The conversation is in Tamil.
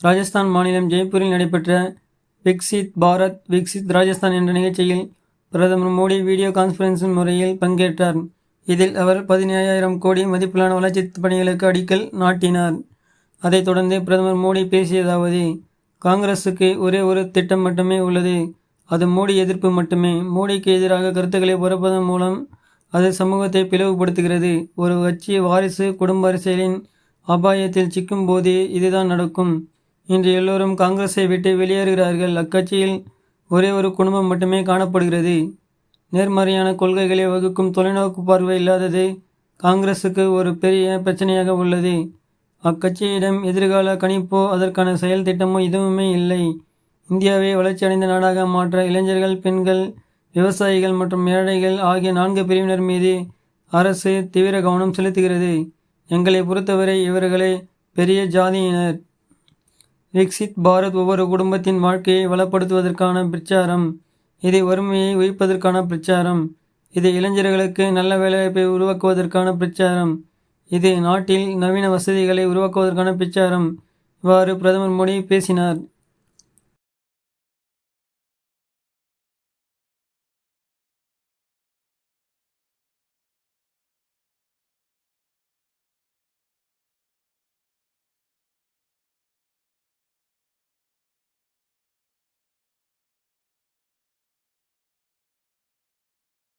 ராஜஸ்தான் மாநிலம் ஜெய்ப்பூரில் நடைபெற்ற விக்சித் பாரத் விக்சித் ராஜஸ்தான் என்ற நிகழ்ச்சியில் பிரதமர் மோடி வீடியோ கான்ஃபரன்சிங் முறையில் பங்கேற்றார். இதில் அவர் பதினேழாயிரம் கோடி மதிப்பிலான வளர்ச்சித் பணிகளுக்கு அடிக்கல் நாட்டினார். அதைத் தொடர்ந்து பிரதமர் மோடி பேசியதாவது காங்கிரசுக்கு ஒரே ஒரு திட்டம் மட்டுமே உள்ளது. அது மோடி எதிர்ப்பு மட்டுமே. மோடிக்கு எதிராக கருத்துக்களை புறப்பதன் மூலம் அது சமூகத்தை பிளவுபடுத்துகிறது. ஒரு கட்சி வாரிசு குடும்ப அரசியலின் அபாயத்தில் சிக்கும்போதே இதுதான் நடக்கும். இன்று எல்லோரும் காங்கிரஸை விட்டு வெளியேறுகிறார்கள். அக்கட்சியில் ஒரே ஒரு குடும்பம் மட்டுமே காணப்படுகிறது. நேர்மறையான கொள்கைகளை வகுக்கும் தொலைநோக்கு பார்வை இல்லாதது காங்கிரசுக்கு ஒரு பெரிய பிரச்சனையாக உள்ளது. அக்கட்சியிடம் எதிர்கால கணிப்போ அதற்கான செயல் திட்டமோ எதுவுமே இல்லை. இந்தியாவை வளர்ச்சியடைந்த நாடாக மாற்ற இளைஞர்கள் பெண்கள் விவசாயிகள் மற்றும் ஏழைகள் ஆகிய நான்கு பிரிவினர் மீது அரசு தீவிர கவனம் செலுத்துகிறது. எங்களை பொறுத்தவரை இவர்களே பெரிய ஜாதியினர். விக்சித் பாரத் ஒவ்வொரு குடும்பத்தின் வாழ்க்கையை வளப்படுத்துவதற்கான பிரச்சாரம் இதை வறுமையை ஒழிப்பதற்கான பிரச்சாரம் இது இளைஞர்களுக்கு நல்ல வேலைவாய்ப்பை உருவாக்குவதற்கான பிரச்சாரம் இது நாட்டில் நவீன வசதிகளை உருவாக்குவதற்கான பிரச்சாரம். இவ்வாறு பிரதமர் மோடி பேசினார்.